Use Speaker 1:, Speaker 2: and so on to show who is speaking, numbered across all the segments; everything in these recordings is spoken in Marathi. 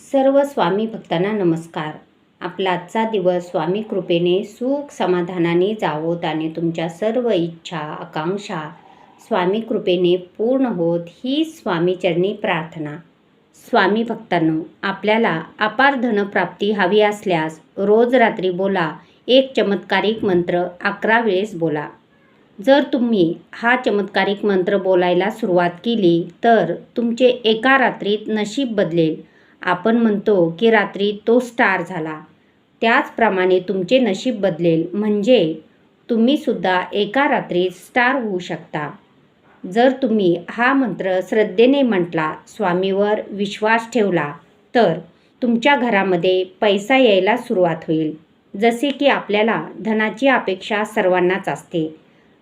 Speaker 1: सर्व स्वामी भक्तांना नमस्कार. आपला आजचा दिवस स्वामी कृपेने सुख समाधानाने जावोत आणि तुमच्या सर्व इच्छा आकांक्षा स्वामी कृपेने पूर्ण होत ही स्वामीचरणी प्रार्थना. स्वामी भक्तांनो आपल्याला अपार धनप्राप्ती हवी असल्यास रोज रात्री बोला एक चमत्कारिक मंत्र अकरा वेळेस बोला. जर तुम्ही हा चमत्कारिक मंत्र बोलायला सुरुवात केली तर तुमचे एका रात्रीत नशीब बदलेल. आपण म्हणतो की रात्री तो स्टार झाला. त्याचप्रमाणे तुमचे नशीब बदलेल म्हणजे तुम्हीसुद्धा एका रात्रीत स्टार होऊ शकता. जर तुम्ही हा मंत्र श्रद्धेने म्हटला स्वामीवर विश्वास ठेवला तर तुमच्या घरामध्ये पैसा यायला सुरुवात होईल. जसे की आपल्याला धनाची अपेक्षा सर्वांनाच असते.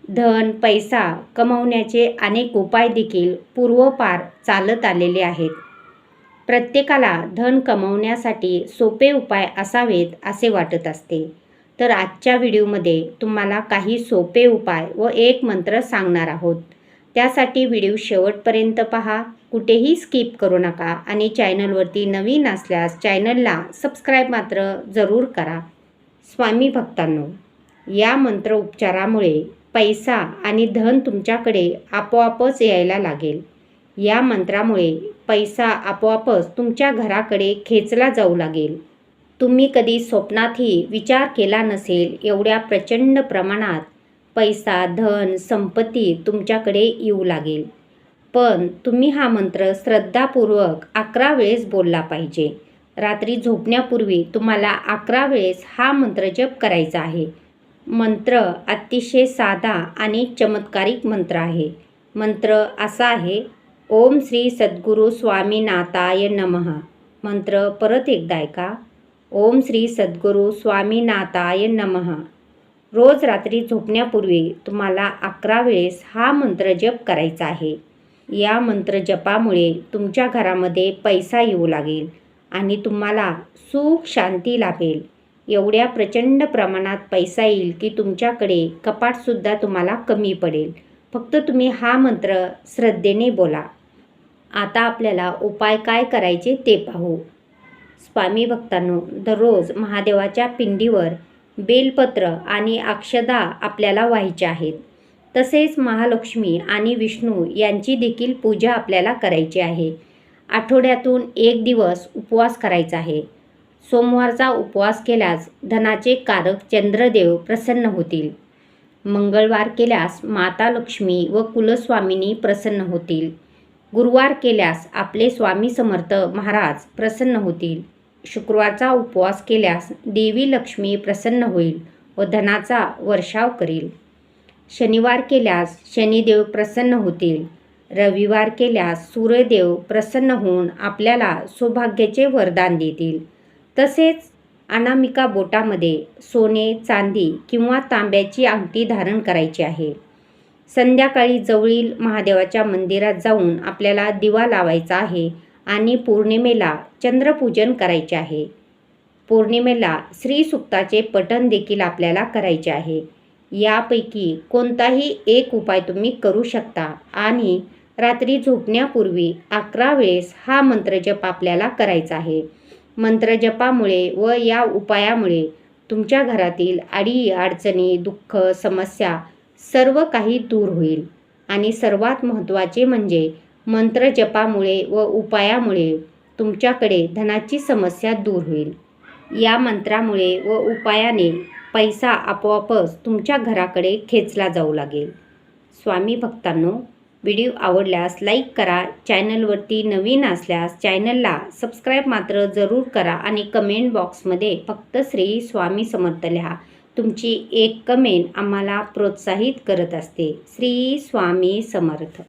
Speaker 1: धन पैसा कमवण्याचे अनेक उपाय देखील पूर्वपार चालत आलेले आहेत. प्रत्येकाला धन कमवण्यासाठी सोपे उपाय असावेत असे वाटत असते. तर आजच्या व्हिडिओमध्ये तुम्हाला काही सोपे उपाय व एक मंत्र सांगणार आहोत. त्यासाठी व्हिडिओ शेवटपर्यंत पहा. कुठेही स्किप करू नका आणि चॅनलवरती नवीन असल्यास चॅनलला सबस्क्राईब मात्र जरूर करा. स्वामी भक्तांनो या मंत्र उपचारामुळे पैसा आणि धन तुमच्याकडे आपोआपच यायला लागेल. या मंत्रामुळे पैसा आपोआपच तुमच्या घराकडे खेचला जाऊ लागेल. तुम्ही कधी स्वप्नातही विचार केला नसेल एवढ्या प्रचंड प्रमाणात पैसा धन संपत्ती तुमच्याकडे येऊ लागेल. पण तुम्ही हा मंत्र श्रद्धापूर्वक अकरा वेळेस बोलला पाहिजे. रात्री झोपण्यापूर्वी तुम्हाला अकरा वेळेस हा मंत्र जप करायचा आहे. मंत्र अतिशय साधा आणि चमत्कारिक मंत्र आहे. मंत्र असा आहे ओम श्री सद्गुरू स्वामीनाथाय नमः. मंत्र परत एकदा ऐका. ओम श्री सद्गुरू स्वामीनाथाय नमः. रोज रात्री झोपण्यापूर्वी तुम्हाला अकरा वेळेस हा मंत्र जप करायचा आहे. या मंत्र जपामुळे तुमच्या घरामध्ये पैसा येऊ लागेल आणि तुम्हाला सुख शांती लाभेल. एवढ्या प्रचंड प्रमाणात पैसा येईल की तुमच्याकडे कपाटसुद्धा तुम्हाला कमी पडेल. फक्त तुम्ही हा मंत्र श्रद्धेने बोला. आता आपल्याला उपाय काय करायचे ते पाहू. स्वामी भक्तांनो दररोज महादेवाच्या पिंडीवर बेलपत्र आणि अक्षदा आपल्याला व्हायचे आहेत. तसेच महालक्ष्मी आणि विष्णू यांची देखील पूजा आपल्याला करायची आहे. आठवड्यातून एक दिवस उपवास करायचा आहे. सोमवारचा उपवास केल्यास धनाचे कारक चंद्रदेव प्रसन्न होतील. मंगळवार केल्यास माता लक्ष्मी व कुलस्वामिनी प्रसन्न होतील. गुरुवार केल्यास आपले स्वामी समर्थ महाराज प्रसन्न होतील. शुक्रवारचा उपवास केल्यास देवी लक्ष्मी प्रसन्न होईल व धनाचा वर्षाव करील. शनिवार केल्यास शनिदेव प्रसन्न होतील. रविवार केल्यास सूर्यदेव प्रसन्न होऊन आपल्याला सौभाग्याचे वरदान देतील. तसेच अनामिका बोटामध्ये सोने चांदी किंवा तांब्याची अंगठी धारण करायची आहे. संध्याकाळी जवळील महादेवाच्या मंदिरात जाऊन आपल्याला दिवा लावायचा आहे आणि पौर्णिमेला चंद्रपूजन करायचे आहे. पौर्णिमेला श्रीसुक्ताचे पठण देखील आपल्याला करायचे आहे. यापैकी कोणताही एक उपाय तुम्ही करू शकता आणि रात्री झोपण्यापूर्वी अकरा वेळेस हा मंत्रजप आपल्याला करायचा आहे. मंत्रजपामुळे व या उपायामुळे तुमच्या घरातील अडी अडचणी दुःख समस्या सर्व काही दूर होईल. आणि सर्वात महत्त्वाचे म्हणजे मंत्रजपामुळे व उपायामुळे तुमच्याकडे धनाची समस्या दूर होईल. या मंत्रामुळे व उपायाने पैसा आपोआपच तुमच्या घराकडे खेचला जाऊ लागेल. स्वामी भक्तांनो व्हिडिओ आवडल्यास लाईक करा चॅनलवरती नवीन असल्यास चॅनलला सबस्क्राईब मात्र जरूर करा आणि कमेंट बॉक्समध्ये फक्त श्री स्वामी समर्थ लिहा. तुमची एक कमेंट आम्हाला प्रोत्साहित करत असते. श्री स्वामी समर्थ.